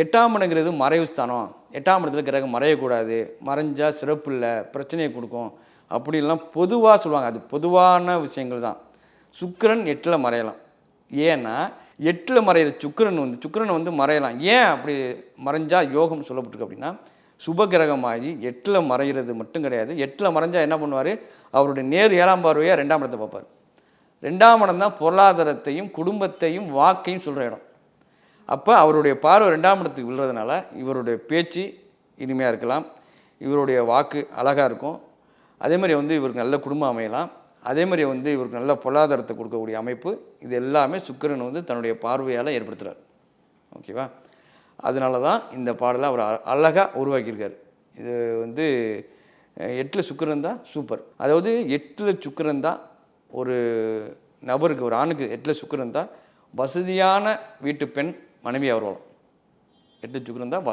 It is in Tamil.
எட்டாம் இடங்கிறது மறைவு ஸ்தானம். எட்டாம் இடத்துல கிரகம் மறையக்கூடாது. மறைஞ்சால் சிறப்பு இல்லை பிரச்சனையை கொடுக்கும். அப்படிலாம் பொதுவாக சொல்லுவாங்க. அது பொதுவான விஷயங்கள் தான். சுக்கிரன் எட்டில் மறையலாம். ஏன்னா எட்டில் மறையிற சுக்கிரன் வந்து சுக்கிரன் வந்து மறையலாம். ஏன் அப்படி மறைஞ்சால் யோகம் சொல்லப்பட்டிருக்கு அப்படின்னா சுபகிரகமாகி எட்டில் மறைகிறது மட்டும் கிடையாது. எட்டில் மறைஞ்சால் என்ன பண்ணுவார்? அவருடைய நேர் ஏழாம் பார்வையாக ரெண்டாம் இடத்தை பார்ப்பார். ரெண்டாம் இடம் தான் பொருளாதாரத்தையும் குடும்பத்தையும் வாக்கையும் சொல்கிற இடம். அப்போ அவருடைய பார்வை ரெண்டாம் இடத்துக்கு விழுறதுனால இவருடைய பேச்சு இனிமையாக இருக்கலாம் இவருடைய வாக்கு அழகாக இருக்கும். அதே மாதிரி வந்து இவருக்கு நல்ல குடும்பம் அமையலாம். அதே மாதிரி வந்து இவருக்கு நல்ல பொருளாதாரத்தை கொடுக்கக்கூடிய அமைப்பு. இது எல்லாமே சுக்கிரன் வந்து தன்னுடைய பார்வையால் ஏற்படுத்துகிறார் ஓகேவா? அதனால தான் இந்த பாடலை அவர் அழகாக உருவாக்கியிருக்காரு. இது வந்து எட்டில் சுக்கரன் தான் சூப்பர் அதாவது எட்டில் சுக்கரன் தான் ஒரு நபருக்கு ஒரு ஆணுக்கு எட்டில் சுக்கரன் தான் வசதியான வீட்டு பெண் மனைவி அவர்களும் எட்டு சுக்கிரன் தான்